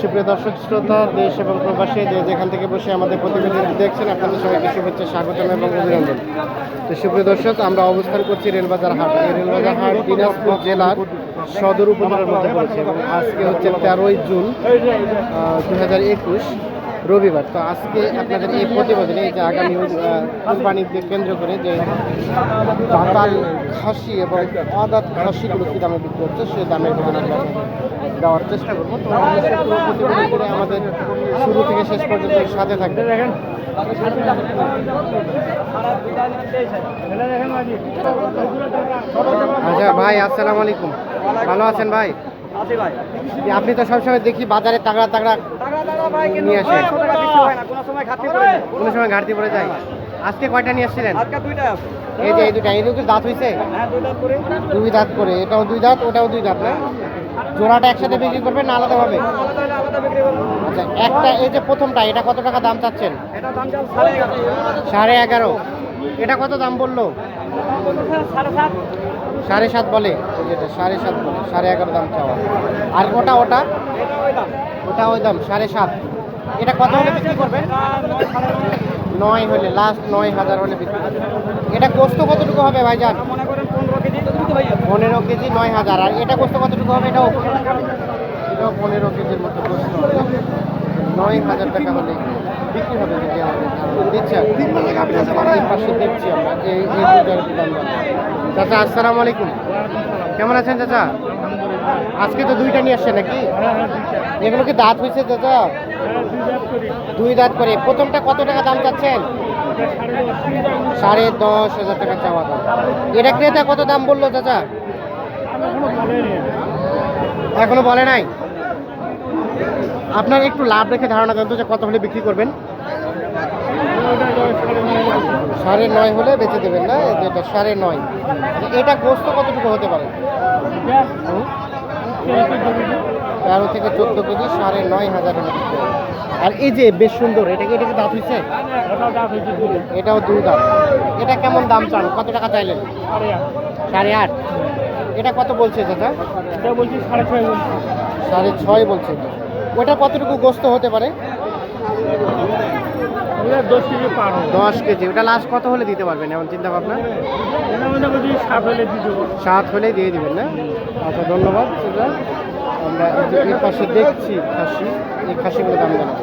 সুপ্রিয় দর্শক, শ্রোতা, দেশ এবং প্রবাসী, যে যেখান থেকে বসে আমাদের প্রতিবেদন দেখছেন, আপনাদের সবাইকে শুভেচ্ছা, স্বাগতম এবং অভিনন্দন। তো সুপ্রিয় দর্শক, আমরা অবস্থান করছি রেলবাজার হাট। এই রেলবাজার হাট দিনাজপুর জেলার সদর উপজেলার মধ্যে পড়েছে এবং আজকে হচ্ছে তেরোই জুন দু হাজার একুশ রবিবার। তো আজকে আপনাদের এই প্রতিবেদনে যে আগামী কুরবানিকে কেন্দ্র করে যে দাতাল খাসি এবং অদাত খাসিগুলো কী দামে বিক্রি হচ্ছে সেই দামের ধারণা দেওয়ার চেষ্টা করব। তো পুরো আমাদের শুরু থেকে শেষ পর্যন্ত সাথে থাকবে দেখেন আচ্ছা ভাই আসসালামু আলাইকুম। ভালো আছেন ভাই? আপনি তো সবসময় দেখি বাজারে তাগড়া তাগড়া নিয়ে আসেন। কোনো সময় ঘাটতি পড়ে যায়। আজকে কয়টা নিয়ে আসছিলেন? এই যে এই দুটা এই দুটো দাঁত হয়েছে হ্যাঁ দুই দাঁত করে এটাও দুই দাঁত ওটাও দুই দাঁত না? জোড়াটা একসাথে বিক্রি করবেন না আলাদাভাবে? আচ্ছা একটা এই যে প্রথমটা এটা কত টাকা দাম চাচ্ছেন? সাড়ে এগারো। এটা কত দাম বলল? সাড়ে সাত বলে। যেটা সাড়ে সাত বলে সাড়ে এগারো দাম চাওয়া। আর ওটা ওটা? ওটা ওই দাম সাড়ে সাত। এটা কত হলে বিক্রি করবেন? নয় হলে লাস্ট নয় হাজার হলে বিক্রি এটা গোস্ত কতটুকু হবে ভাইজান? মনে করেন পনেরো কেজি নয় হাজার। আর এটা গোস্ত কতটুকু হবে? এটাও এটাও পনেরো কেজির মতো হবে। নয় হাজার টাকা হলে বিক্রি হবে যদি আমাদের দিচ্ছে। আমরা চাচা, আসসালামু আলাইকুম। কেমন আছেন চাচা? আজকে তো দুইটা নিয়ে আসছে নাকি? এগুলো কি দাঁত হয়েছে চাচা? দুই দাঁত করে। প্রথমটা কত টাকা দাম চাচ্ছেন? সাড়ে দশ হাজার টাকা চাওয়া দাম। এটা ক্রেতা কত দাম বলল চাচা? এখনও বলে নাই? আপনার একটু লাভ রেখে ধারণা দেন তো যে কত হলে বিক্রি করবেন। সাড়ে নয় হলে বেচে দেবেন না? যেটা সাড়ে নয়। এটা গোস্ত কতটুকু হতে পারে? তেরো থেকে চোদ্দ কেজি, সাড়ে নয় হাজার হলে বিক্রি হবে। আর এই যে বেশ সুন্দর এটা কি এটা কি দাঁত হয়েছে এটাও দুই দাম এটা কেমন দাম চান? কত টাকা চাইলেন? সাড়ে আট। এটা কত বলছে দাদা চাচা সাড়ে ছয় বলছে। এটা। ওটা কতটুকু গোস্ত হতে পারে? দশ কেজি পার দশ কেজি। ওটা লাস্ট কত হলে দিতে পারবেন এমন চিন্তা ভাবনা? এটা সাত হলে দিয়ে দিবেন না? আচ্ছা ধন্যবাদ আমরা এই পাশে দেখছি খাসি, এই খাসিগুলো দাম জানাব।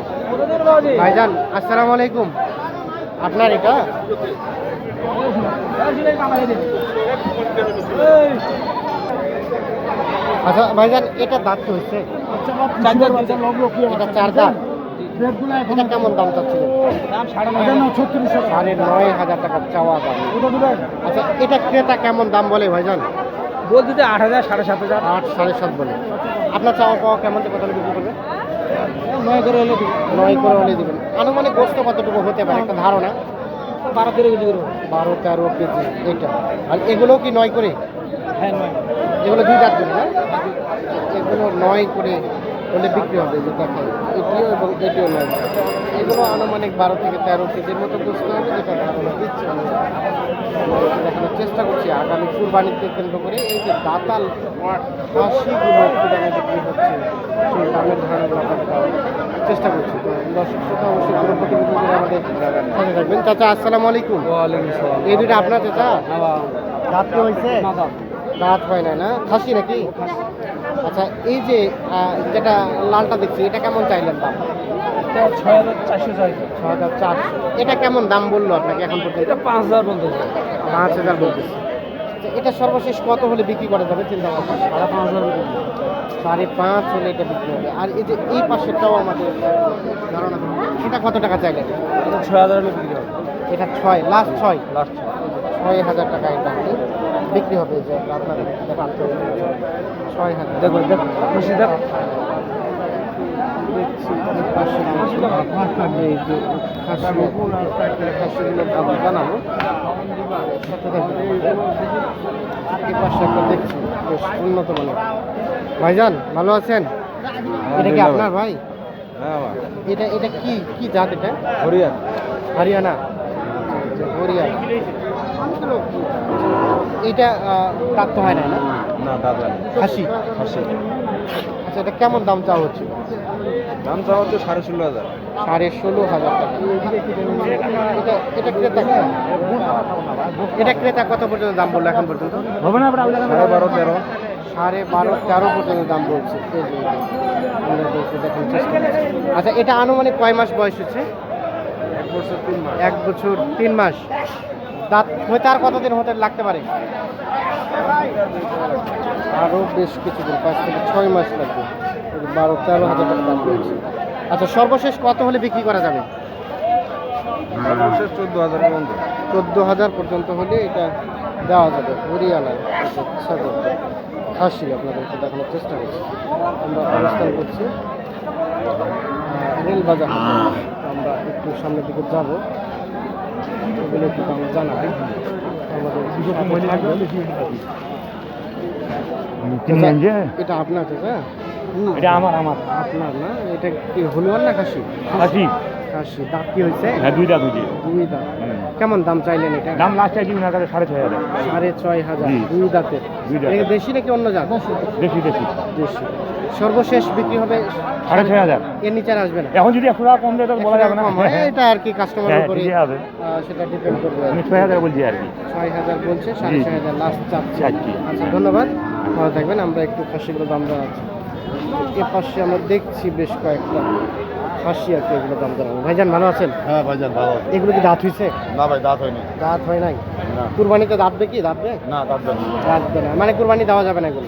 ভাইজান, আসসালামু আলাইকুম। আপনার এটা? আচ্ছা ভাইজান, এটা দাঁত তো হচ্ছে এটা চার দাঁত। এটা কেমন দাম চাচ্ছিলেন সাড়ে নয় হাজার টাকা চাওয়া আচ্ছা এটা ক্রেতা কেমন দাম বলে, ভাইজান? বলতে যে আট হাজার সাড়ে সাত হাজার। আট সাড়ে সাত বলে। আপনার চাওয়া পাওয়া কেমন কত বিক্রি করবে? নয় করে হলে নয় করে হলে দিবেন। আনুমানিক গোস্ত কতটুকু হতে পারে? একটা ধারণা? বারো তেরো কেজি করব বারো তেরো কেজি এটা আর এগুলো কি নয় করে? হ্যাঁ নয়। এগুলো দুই দাঁত করে না? এগুলো নয় করে হলে বিক্রি হবে যে দেখেন। এটিও এবং এটিও নয় এগুলো আনুমানিক বারো থেকে তেরো কেজির মতো গোস্ত হবে যেটা ধারণা দিচ্ছে চেষ্টা করছি আগামী কুরবানিকে কেন্দ্র করে এই যে দাতাল হাসিগুলো দামে বিক্রি হচ্ছে সেই দামের ধারণাগুলো আপনাদের চেষ্টা করছি। তো দর্শক শ্রোতা অবশ্যই পুরো প্রতিনিধি আমাদের সাথে থাকবেন। চাচা আসসালামু আলাইকুম। এই দুটো আপনার চাচা? দাঁত কি হয়েছে? দাঁত হয় না না? খাসি নাকি? আচ্ছা এই যে যেটা লালটা দেখছি এটা কেমন চাইলেন দাম? ছয় হাজার চারশো এটা কেমন দাম বলল আপনাকে এখন পর্যন্ত? এটা পাঁচ হাজার বলতেছে পাঁচ হাজার বলতেছে। আচ্ছা, এটা সর্বশেষ কত হলে বিক্রি করা যাবে? চিন্তা ভাবনা সাড়ে পাঁচ হাজার সাড়ে পাঁচ হলে এটা বিক্রি হবে। আর এই যে এই পাশেরটাও আমাদের ধারণা। এটা কত টাকা চাইলেন? এটা ছয় হাজার হলে বিক্রি হবে। এটা ছয় লাস্ট ছয়? লাস্ট ছয়। হাজার টাকা এটা বিক্রি হবে যে আপনাদের দেখান ছয় হাজার। দেখো দেখো খুশি দেখো। জানাব সাথে থাকবেন। এই পাশে একটা দেখছি বেশ উন্নত মানের ভাইজান ভালো আছেন? এটা কি আপনার ভাই। হ্যাঁ এটা এটা কি কি জাত এটা? হরিয়ান। হরিয়ানা। হরিয়ানা। এটা প্রাপ্ত হয় না? না না দাদা খাসি? হাসি আচ্ছা এটা কেমন দাম চাওয়া হচ্ছে? দাম চাওয়া হচ্ছে সাড়ে ষোলো হাজার। সাড়ে ষোলো হাজার টাকা। এটা এটা ক্রেতা এটা ক্রেতা কত পর্যন্ত দাম বলল এখন পর্যন্ত? হবে না সাড়ে বারো তেরো। সাড়ে বারো তেরো পর্যন্ত দাম বলছে। আচ্ছা এটা আনুমানিক কয় মাস বয়স হচ্ছে? এক বছর তিন মাস। এক বছর তিন মাস। দাঁত হয়তো আর কতদিন হতে লাগতে পারে? আরও বেশ কিছুদিন পাঁচ থেকে ছয় মাস লাগবে। বারো তেরো হাজার টাকা দাম রয়েছে আচ্ছা সর্বশেষ কত হলে বিক্রি করা যাবে? সর্বশেষ চোদ্দ হাজার পর্যন্ত। চোদ্দ হাজার পর্যন্ত হলে এটা দেওয়া যাবে। হরিয়ানায় ছাগল খাসি আপনাদেরকে দেখানোর চেষ্টা করছি। আমরা অবস্থান করছি। রেলবাজার আমরা একটু সামনের দিকে যাব। ওগুলো একটু আমরা জানাব আমাদের। আচ্ছা, এটা আপনার চাচা এটা আমার আমার। আপনার না? এটা কি হলুয়ান না খাসি? খাসি। খাসি। দাঁত কি হয়েছে? হ্যাঁ দুইটা দুইটি দুই দাঁত। কেমন দাম চাইলেন এটা? দাম লাস্ট চাইছি ওনার কাছে সাড়ে ছয় হাজার। সাড়ে ছয় হাজার। দুই দাঁতের। দুই এটা দেশি নাকি অন্য জাত? দেখি দেখি দেশি সর্বশেষ বিক্রি হবে সাড়ে ছয় হাজার। এর নিচে আর আসবে না? এখন যদি একশো টাকা কম দেয় বলা যাবে না। এটা আর কি কাস্টমারের হ্যাঁ উপরে হবে। সেটা ডিপেন্ড করবে আমি ছয় হাজার বলছি আর কি। ছয় হাজার বলছে সাড়ে ছয় হাজার লাস্ট চাচ্ছে। চাচ্ছি। আচ্ছা ধন্যবাদ। ভালো থাকবেন আমরা একটু খাসিগুলো দাম দেওয়া জানাচ্ছি। এ পাশে আমরা দেখছি বেশ কয়েকটা খাসি আর কি এগুলো দাম জানাব। ভাইজান ভালো আছেন? হ্যাঁ ভাইজান ভালো এগুলো কি দাঁত হয়েছে না ভাই দাঁত হয়নি। দাঁত হয় নাই? না। কুরবানিতে দাঁতবে কি দাঁতবে না দাঁত হয়নি দাঁতবে না। মানে কুরবানি দেওয়া যাবে না এগুলো?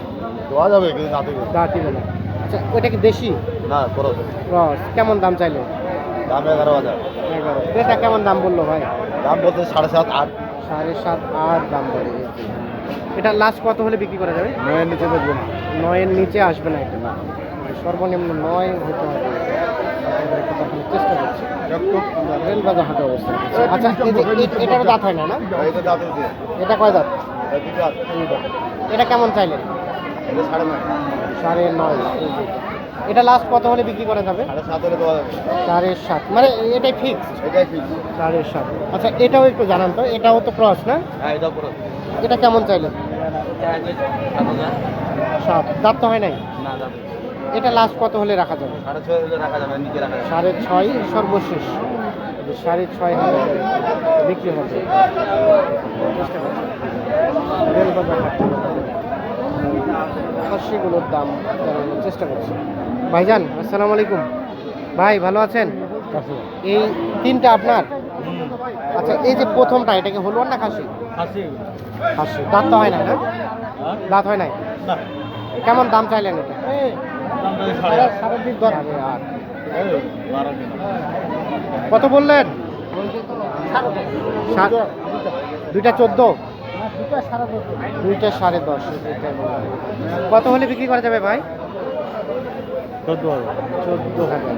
দেওয়া যাবে কিন্তু দাঁত হয়নি। দাঁতই না। আচ্ছা ওইটা কি দেশি? না করো রস। কেমন দাম চাইলো দাম এগারো হাজার। এগারো। এটা কেমন দাম বলল ভাই? দাম বলতে সাড়ে সাত আট। সাড়ে সাত আট দাম বলে। এটা লাস্ট কত হলে বিক্রি করা যাবে? নয়ের নিচে দেখব না। নয়ের নিচে আসবে না এটা। সর্বনিম্ন নয় হতে হবে। চেষ্টা করছি। হাটে অবস্থান আচ্ছা দাঁত হয় না না? এটা হয়েছে। এটা কয় দাঁত? এটা কেমন চাইলেন? সাড়ে নয়। এটা। লাস্ট কত হলে বিক্রি করা যাবে? সাড়ে সাত মানে এটাই ফিক্স সাড়ে সাত। আচ্ছা এটাও একটু জানান তো। এটাও তো ক্রস না? হ্যাঁ এটাও এটা কেমন চাইলেন? সাত। দাঁত তো হয় নাই? এটা লাস্ট কত হলে রাখা যাবে? সাড়ে ছয় সর্বশেষ। সাড়ে ছয় হাজার বিক্রি হবে। খাসিগুলোর দাম জানানোর চেষ্টা করছি। ভাইজান আসসালামু আলাইকুম। ভাই ভালো আছেন? এই তিনটা আপনার? আচ্ছা এই যে প্রথমটা এটা কি হলুয়ান না খাসি? খাসি। খাসি। দাঁত তো হয় না? না দাঁত হয় নাই? না। কেমন দাম চাইলেন এটা? কত বললেন? দুইটা চোদ্দ? দুইটা সাড়ে দশ। কত হলে বিক্রি করা যাবে ভাই? চোদ্দ হাজার। চোদ্দ হাজার।